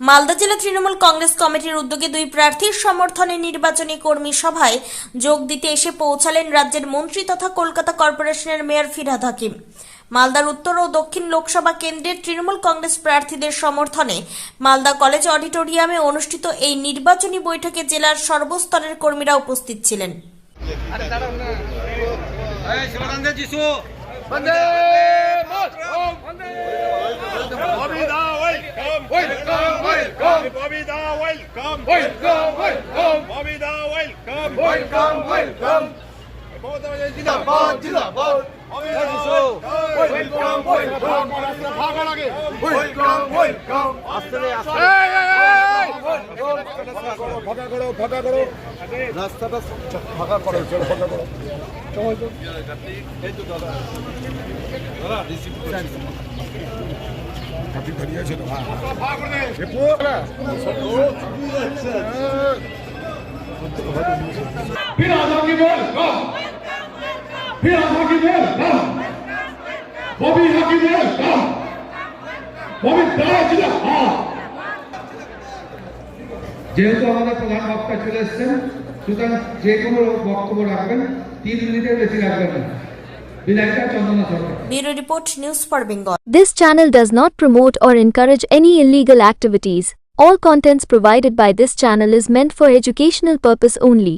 মালদা জেলা তৃণমূল কংগ্রেস কমিটির উদ্যোগে দুই প্রার্থীর সমর্থনে নির্বাচনী কর্মী সভায় যোগ দিতে এসে পৌঁছালেন রাজ্যের মন্ত্রী তথা কলকাতা কর্পোরেশনের মেয়র ফিরহাদ হাকিম। মালদার উত্তর ও দক্ষিণ লোকসভা কেন্দ্রের তৃণমূল কংগ্রেস প্রার্থীদের সমর্থনে মালদা কলেজ অডিটোরিয়ামে অনুষ্ঠিত এই নির্বাচনী বৈঠকে জেলার সর্বস্তরের কর্মীরা উপস্থিত ছিলেন। Welcome welcome welcome. Welcome, welcome. Welcome welcome. Welcome, welcome. জিন্দাবাদ জিন্দাবাদ ওয়েলকাম ওয়েলকাম ওয়েলকাম ওয়েলকাম আসলে এই ফাঁকা করো ফাঁকা করো রাস্তাটা ফাঁকা করো চলো ফাঁকা করো फिर आधा की बोल कम फिर आधा की बोल कम बॉबी हाकी बोल कम बॉबी दाड़ा जिला हाँ যেহেতু আমাদের প্রধান বক্তা চলে এসেছেন সুতরাং যে কোনো বক্তব্য রাখবেন তিন মিনিটের বেশি রাখবেন না বিধায়িকা Chandana Sarkar bureau report news for Bengal This channel does not promote or encourage any illegal activities. All contents provided by this channel is meant for educational purpose only.